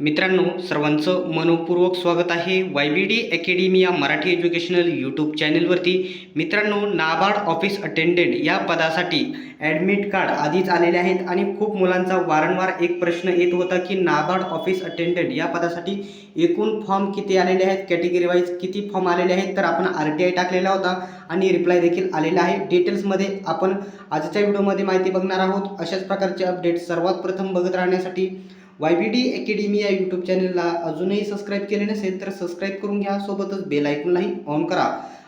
मित्रांनो सर्वांचं मनपूर्वक स्वागत आहे वाय बी डी अकॅडमी या मराठी एज्युकेशनल यूट्यूब चॅनलवरती मित्रांनो नाबार्ड ऑफिस अटेंडंट या पदासाठी ॲडमिट कार्ड आधीच आलेले आहेत आणि खूप मुलांचा वारंवार एक प्रश्न येत होता की नाबार्ड ऑफिस अटेंडंट या पदासाठी एकूण फॉर्म किती आलेले आहेत? कॅटेगरी वाईज किती फॉर्म आलेले आहेत? तर आपण आर टी आय टाकलेला होता आणि रिप्लाय देखील आलेला आहे. डिटेल्समध्ये आपण आजच्या व्हिडिओमध्ये माहिती बघणार आहोत. अशाच प्रकारचे अपडेट सर्वात प्रथम बघत राहण्यासाठी वाय बी डी अकॅडमी या यूट्यूब चॅनलला अजूनही सबस्क्राईब केले नसेल तर सबस्क्राईब करून घ्या. सोबतच बेल आयकॉनलाही ऑन करा.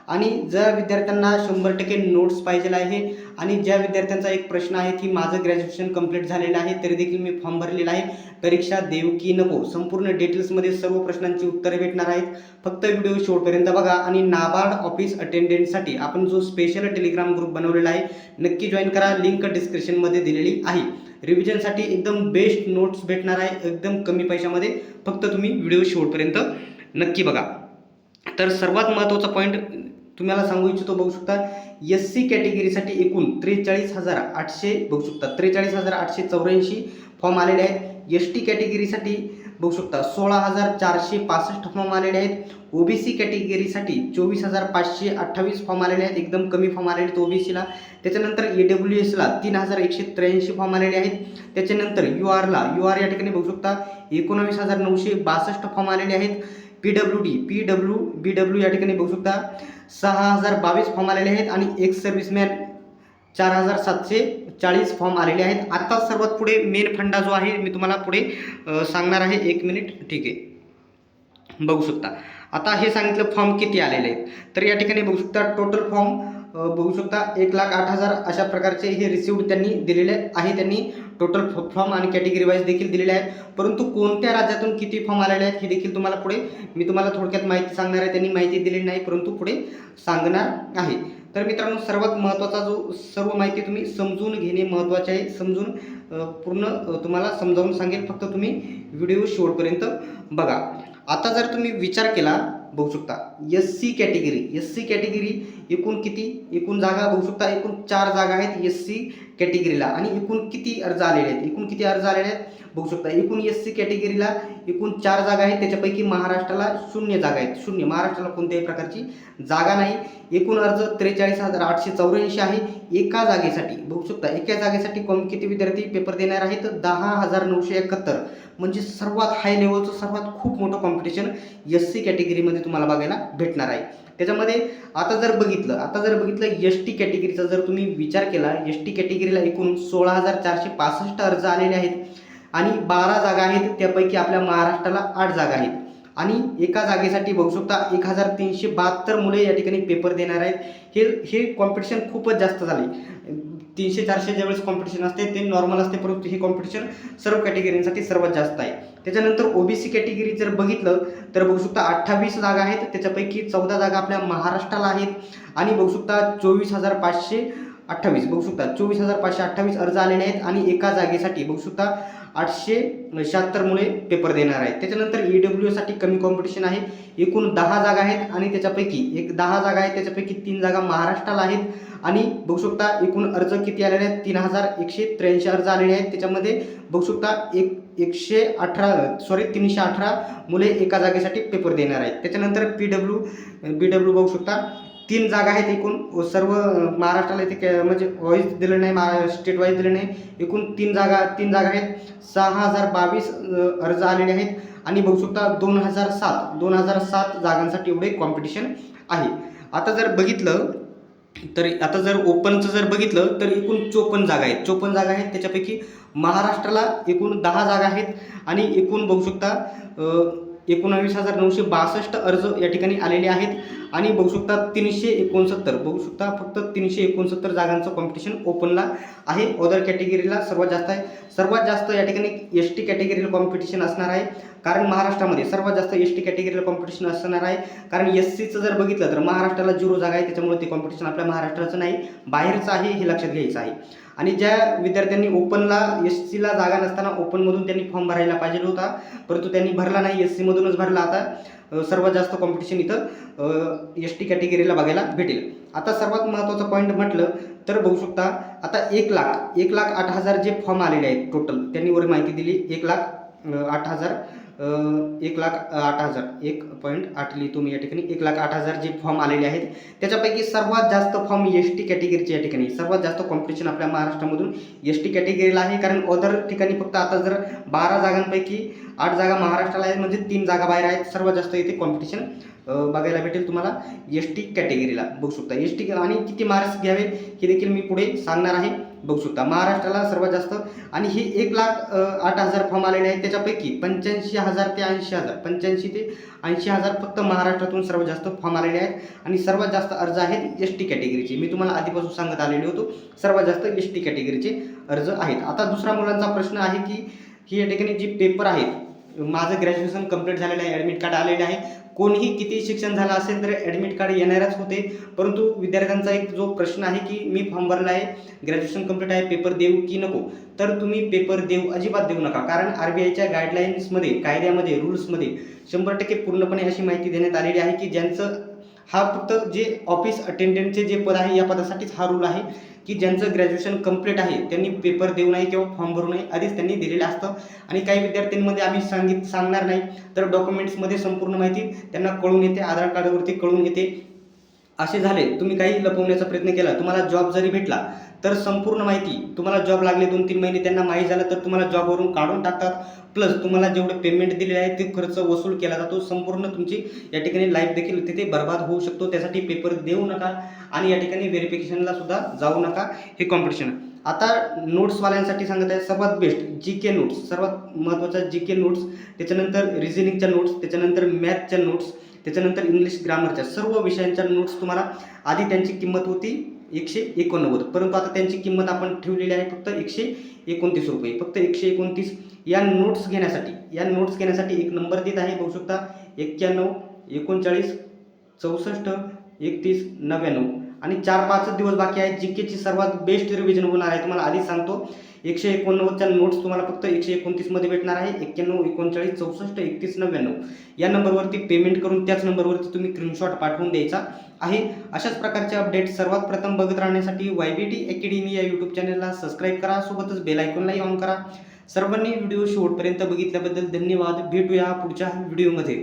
आणि ज्या विद्यार्थ्यांना शंभर टक्के नोट्स पाहिजे आहे आणि ज्या विद्यार्थ्यांचा एक प्रश्न आहे की माझं ग्रॅज्युएशन कंप्लीट झालेलं आहे तरी देखील मी फॉर्म भरलेला आहे. परीक्षा देऊ की नको? संपूर्ण डिटेल्समध्ये सर्व प्रश्नांची उत्तरे भेटणार आहेत. फक्त व्हिडिओ शेवटपर्यंत बघा आणि नाबार्ड ऑफिस अटेंडंटसाठी आपण जो स्पेशल टेलिग्राम ग्रुप बनवलेला आहे नक्की जॉईन करा. लिंक डिस्क्रिप्शनमध्ये दिलेली आहे. रिव्हिजनसाठी एकदम बेस्ट नोट्स भेटणार आहे एकदम कमी पैशामध्ये. फक्त तुम्ही व्हिडिओ शेवटपर्यंत नक्की बघा. तर सर्वात महत्त्वाचा पॉईंट तुम्हाला सांगू इच्छितो बघू शकता एस सी कॅटेगरीसाठी एकूण त्रेचाळीस हजार आठशे बघू शकता. त्रेचाळीस हजार आठशे चौऱ्याऐंशी फॉर्म आलेले आहेत. एस टी कॅटेगरीसाठी बघू शकता सोळा हजार चारशे पासष्ट फॉर्म आलेले आहेत. ओबीसी कॅटेगरीसाठी चोवीस हजार पाचशे अठ्ठावीस फॉर्म आलेले आहेत. एकदम कमी फॉर्म आलेले आहेत ओबीसीला त्याच्यानंतर ए डब्ल्यू एसला तीन हजार एकशे त्र्याऐंशी फॉर्म आलेले आहेत. त्याच्यानंतर यू आरला यू आर या ठिकाणी बघू शकता एकोणावीस हजार नऊशे बासष्ट फॉर्म आलेले आहेत. P W D P W B W या ठिकाणी बघू शकता सहा हजार बावीस फॉर्म आलेले आहेत आणि एक्स सर्व्हिसमॅन चार हजार सातशे चाळीस फॉर्म आलेले आहेत. आत्ता सर्वात पुढे मेन फंडा जो आहे मी तुम्हाला पुढे सांगणार आहे. एक मिनिट ठीक आहे. बघू शकता. आता हे सांगितलं फॉर्म किती आलेले आहेत. तर या ठिकाणी बघू शकता टोटल फॉर्म बघू शकता एक लाख आठ हजार अशा प्रकारचे हे रिसिव्ड त्यांनी दिलेले आहे. त्यांनी टोटल फॉर्म आणि कॅटेगरी वाईज देखील दिलेले आहेत. परंतु कोणत्या राज्यातून किती फॉर्म आलेले आहेत हे देखील तुम्हाला पुढे मी तुम्हाला थोडक्यात माहिती सांगणार आहे. त्यांनी माहिती दिलेली नाही परंतु पुढे सांगणार आहे. तर मित्रांनो सर्वात महत्त्वाचा जो सर्व माहिती तुम्ही समजून घेणे महत्त्वाचे आहे. समजून पूर्ण तुम्हाला समजावून सांगेल. फक्त तुम्ही व्हिडिओ शेवटपर्यंत बघा. आता जर तुम्ही विचार केला बघू शकता. S C category S C category एकूण किती? एकूण जागा बघू शकता. एकूण चार जागा आहेत एस सी कॅटेगरीला आणि एकूण किती अर्ज आलेले आहेत? एकूण किती अर्ज आलेले आहेत? बघू शकता. एकूण एस सी कॅटेगरीला एकूण चार जागा आहेत. त्याच्यापैकी महाराष्ट्राला शून्य जागा आहेत. शून्य. महाराष्ट्राला कोणत्याही प्रकारची जागा नाही. एकूण अर्ज त्रेचाळीस हजार आठशे चौऱ्याऐंशी आहे. एका जागेसाठी बघू शकता एका जागेसाठी कोण किती विद्यार्थी पेपर देणार आहेत? दहा हजार नऊशे एकाहत्तर. म्हणजे सर्वात हाय लेवलचं सर्वात खूप मोठं कॉम्पिटिशन एस सी कॅटेगरीमध्ये तुम्हाला बघायला भेटणार आहे. त्याच्यामध्ये आता जर बघितलं आता जर बघितलं एस टी कॅटेगरीचा जर तुम्ही विचार केला एस टी कॅटेगरीला एकूण सोळा हजार चारशे पासष्ट अर्ज आलेले आहेत. आणि बारा जागा आहेत त्यापैकी आपल्या महाराष्ट्राला आठ जागा आहेत. आणि एका जागेसाठी बघू शकता एक हजार तीनशे बहात्तर मुले या ठिकाणी पेपर देणार आहेत. हे हे कॉम्पिटिशन खूपच जास्त झाले तीनशे चारशे ज्यावेळेस कॉम्पिटिशन असते ते नॉर्मल असते परंतु हे कॉम्पिटिशन सर्व कॅटेगरींसाठी सर्वात जास्त आहे. त्याच्यानंतर ओबीसी कॅटेगरी जर बघितलं तर बघू शकता अठ्ठावीस जागा आहेत त्याच्यापैकी चौदा जागा आपल्या महाराष्ट्राला आहेत. आणि बघू शकता चोवीस हजार पाचशे अठ्ठावीस बघू शकता चोवीस हजार पाचशे अठ्ठावीस अर्ज आलेले आहेत. आणि एका जागेसाठी बघू शकता आठशे शहात्तर मुले पेपर देणार आहेत. त्याच्यानंतर ई डब्ल्यू एसाठी कमी कॉम्पिटिशन आहे. एकूण दहा जागा आहेत आणि त्याच्यापैकी एक दहा जागा आहेत त्याच्यापैकी तीन जागा महाराष्ट्राला आहेत. आणि बघू शकता एकूण अर्ज किती आलेले आहेत? तीन हजार एकशे त्र्याऐंशी अर्ज आलेले आहेत. त्याच्यामध्ये बघू शकता एक एकशे अठरा सॉरी तीनशे अठरा मुले एका जागेसाठी पेपर देणार आहेत. त्याच्यानंतर पी डब्ल्यू बी डब्ल्यू बघू शकता. तीन जागा आहेत एकूण. सर्व महाराष्ट्राला इथे कॅ- म्हणजे वाईज दिलं नाही महा स्टेट वाईज दिलं नाही. एकूण तीन जागा तीन जागा आहेत. सहा हजार बावीस अर्ज आलेले आहेत. आणि बघू शकता दोन हजार सात दोन हजार सात जागांसाठी एवढे कॉम्पिटिशन आहे. आता जर बघितलं तर आता जर ओपनचं जर बघितलं तर एकूण चोपन्न जागा आहेत. चोपन्न जागा आहेत. त्याच्यापैकी महाराष्ट्राला एकूण दहा जागा आहेत. आणि एकूण बघू शकता एकोणावीस हजार नऊशे बासष्ट अर्ज या ठिकाणी आलेले आहेत. आणि बघू शकता तीनशे एकोणसत्तर बघू शकता फक्त तीनशे एकोणसत्तर जागांचं कॉम्पिटिशन ओपनला आहे. अदर कॅटेगरीला सर्वात जास्त आहे. सर्वात जास्त या ठिकाणी एस टी कॅटेगरीला कॉम्पिटिशन असणार आहे. कारण महाराष्ट्रामध्ये सर्वात जास्त एस टी कॅटेगरीला कॉम्पिटिशन असणार आहे. कारण एस सीचं जर बघितलं तर महाराष्ट्राला झिरो जागा आहे. त्याच्यामुळे ते कॉम्पिटिशन आपल्या महाराष्ट्राचं नाही. बाहेरचं आहे हे लक्षात घ्यायचं आहे. आणि ज्या विद्यार्थ्यांनी ओपनला एस सीला जागा नसताना ओपनमधून त्यांनी फॉर्म भरायला पाहिजे होता परंतु त्यांनी भरला नाही एस सीमधूनच भरला आता सर्वात जास्त कॉम्पिटिशन इथं एस टी कॅटेगरीला बघायला भेटेल. आता सर्वात महत्त्वाचा पॉईंट म्हटलं तर बघू शकता आता एक लाख एक लाख आठ हजार जे फॉर्म आलेले आहेत टोटल त्यांनी वर माहिती दिली एक लाख आठ हजार एक लाख आठ हजार. एक पॉईंट आठ लिहितो मी या ठिकाणी. एक लाख आठ हजार जे फॉर्म आलेले आहेत त्याच्यापैकी सर्वात जास्त फॉर्म एस टी कॅटेगरीचे या ठिकाणी. सर्वात जास्त कॉम्पिटिशन आपल्या महाराष्ट्रामधून एस टी कॅटेगरीला आहे. कारण अदर ठिकाणी फक्त आता जर बारा जागांपैकी आठ जागा महाराष्ट्राला आहेत म्हणजे तीन जागा बाहेर आहेत सर्वात जास्त इथे कॉम्पिटिशन बघायला भेटेल तुम्हाला एस टी कॅटेगरीला बघू शकता. एस टी आणि किती मार्क्स घ्यावे हे देखील मी पुढे सांगणार आहे. बघू शकता. महाराष्ट्राला सर्वात जास्त आणि हे एक लाख आठ हजार फॉर्म आलेले आहेत. त्याच्यापैकी पंच्याऐंशी हजार ते ऐंशी हजार पंच्याऐंशी ते ऐंशी हजार फक्त महाराष्ट्रातून सर्वात जास्त फॉर्म आलेले आहेत. आणि सर्वात जास्त अर्ज आहेत एस टी कॅटेगरीचे. मी तुम्हाला आधीपासून सांगत आलेलो होतो सर्वात जास्त एस टी कॅटेगरीचे अर्ज आहेत. आता दुसरा मुलांचा प्रश्न आहे की ही या ठिकाणी जी पेपर आहेत माझं ग्रॅज्युएशन कंप्लीट झालेलं आहे ॲडमिट कार्ड आलेलं आहे. कोणीही किती शिक्षण झालं असेल तर ॲडमिट कार्ड येणारच होते. परंतु विद्यार्थ्यांचा एक जो प्रश्न आहे की मी फॉर्म भरला आहे ग्रॅज्युएशन कंप्लीट आहे पेपर देऊ की नको? तर तुम्ही पेपर देऊ अजिबात देऊ नका. कारण आर बी आयच्या गाईडलाईन्समध्ये कायद्यामध्ये रूल्समध्ये शंभर टक्के पूर्णपणे अशी माहिती देण्यात आलेली आहे की ज्यांचं हा फक्त जे ऑफिस अटेंडंटचे जे पद आहे या पदासाठीच हा रूल आहे की ज्यांचं ग्रॅज्युएशन कंप्लीट आहे त्यांनी पेपर देऊ नये किंवा फॉर्म भरू नये आधीच त्यांनी दिलेलं असतं. आणि काही विद्यार्थ्यांमध्ये आम्ही सांगित सांगणार नाही. तर डॉक्युमेंट्समध्ये संपूर्ण माहिती त्यांना कळून येते आधार कार्डवरती कळून येते. असे झाले. तुम्ही काही लपवण्याचा प्रयत्न केला. तुम्हाला जॉब जरी भेटला तर संपूर्ण माहिती तुम्हाला जॉब लागले दोन तीन महिने त्यांना माहीत झालं तर तुम्हाला जॉबवरून काढून टाकतात. प्लस तुम्हाला जेवढे पेमेंट दिलेले आहे ते खर्च वसूल केला जातो. संपूर्ण तुमची या ठिकाणी लाईफ देखील तिथे बर्बाद होऊ शकतो. त्यासाठी पेपर देऊ नका आणि या ठिकाणी व्हेरिफिकेशनला सुद्धा जाऊ नका. हे कॉम्पिटिशन आता नोट्सवाल्यांसाठी सांगत आहे सर्वात बेस्ट जी के नोट्स सर्वात महत्त्वाच्या जी के नोट्स त्याच्यानंतर रिझनिंगच्या नोट्स त्याच्यानंतर मॅथच्या नोट्स त्याच्यानंतर इंग्लिश ग्रामरच्या सर्व विषयांच्या नोट्स तुम्हाला आधी त्यांची किंमत होती एकशे एकोणनव्वद. परंतु आता त्यांची किंमत आपण ठेवलेली आहे फक्त एकशे एकोणतीस रुपये. फक्त एकशे एकोणतीस या नोट्स घेण्यासाठी या नोट्स घेण्यासाठी एक नंबर देत आहे. बघू शकता एक्क्याण्णव एकोणचाळीस चौसष्ट एकतीस नव्याण्णव. आणि चार पाच दिवस बाकी आहेत. जी केची सर्वात बेस्ट रिव्हिजन होणार आहे. तुम्हाला आधी सांगतो एकशे एकोणनव्वदच्या नोट्स तुम्हाला फक्त एकशे एकोणतीसमध्ये भेटणार आहे. एक्क्याण्णव एकोणचाळीस चौसष्ट एकतीस नव्याण्णव. या नंबरवरती पेमेंट करून त्याच नंबरवरती तुम्ही स्क्रीनशॉट पाठवून द्यायचा आहे. अशाच प्रकारचे अपडेट सर्वात प्रथम बघत राहण्यासाठी वाय बी टी अकॅडमी या यूट्यूब चॅनलला सबस्क्राईब करा. सोबतच बेल आयकॉनलाही ऑन करा. सर्वांनी व्हिडिओ शेवटपर्यंत बघितल्याबद्दल धन्यवाद. भेटूया पुढच्या व्हिडिओमध्ये